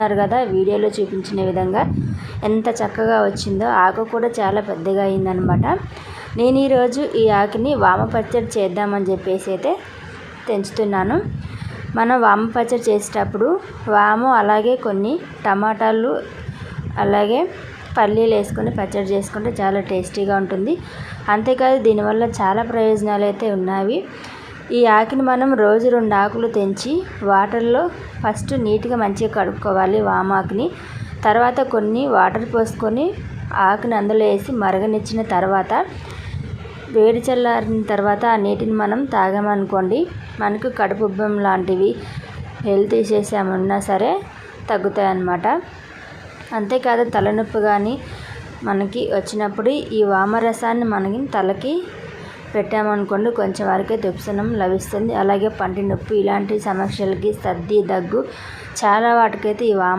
చూస్తున్నారు కదా వీడియోలో చూపించిన విధంగా ఎంత చక్కగా వచ్చిందో. ఆకు కూడా చాలా పెద్దగా అయిందనమాట. నేను ఈరోజు ఈ ఆకుని వామ పచ్చడి చేద్దామని చెప్పేసి అయితే తెంచుతున్నాను. మనం వామ పచ్చడి చేసేటప్పుడు వాము అలాగే కొన్ని టమాటాలు అలాగే పల్లీలు వేసుకొని పచ్చడి చేసుకుంటే చాలా టేస్టీగా ఉంటుంది. అంతేకాదు దీనివల్ల చాలా ప్రయోజనాలు అయితే ఉన్నాయి ఈ ఆకుని మనం రోజు రెండు ఆకులు తెంచి వాటర్లో ఫస్ట్ నీట్గా మంచిగా కడుక్కోవాలి వామాకుని తర్వాత కొన్ని వాటర్ పోసుకొని ఆకుని అందులో వేసి మరగనిచ్చిన తర్వాత వేడి చల్లారిన తర్వాత ఆ నీటిని మనం తాగామనుకోండి మనకు కడుపుబ్బం లాంటివి హెల్త్ ఇష్యూస్ ఏమన్నా సరే తగ్గుతాయన్నమాట. అంతేకాదు తలనొప్పి కానీ మనకి వచ్చినప్పుడు ఈ వామరసాన్ని మనకి తలకి పెట్టామనుకోండి కొంచెం వరకే దుప్సనం లభిస్తుంది. అలాగే పంటి నొప్పి ఇలాంటి సమస్యలకి సర్ది దగ్గు చాలా వాటికైతే ఈ వామ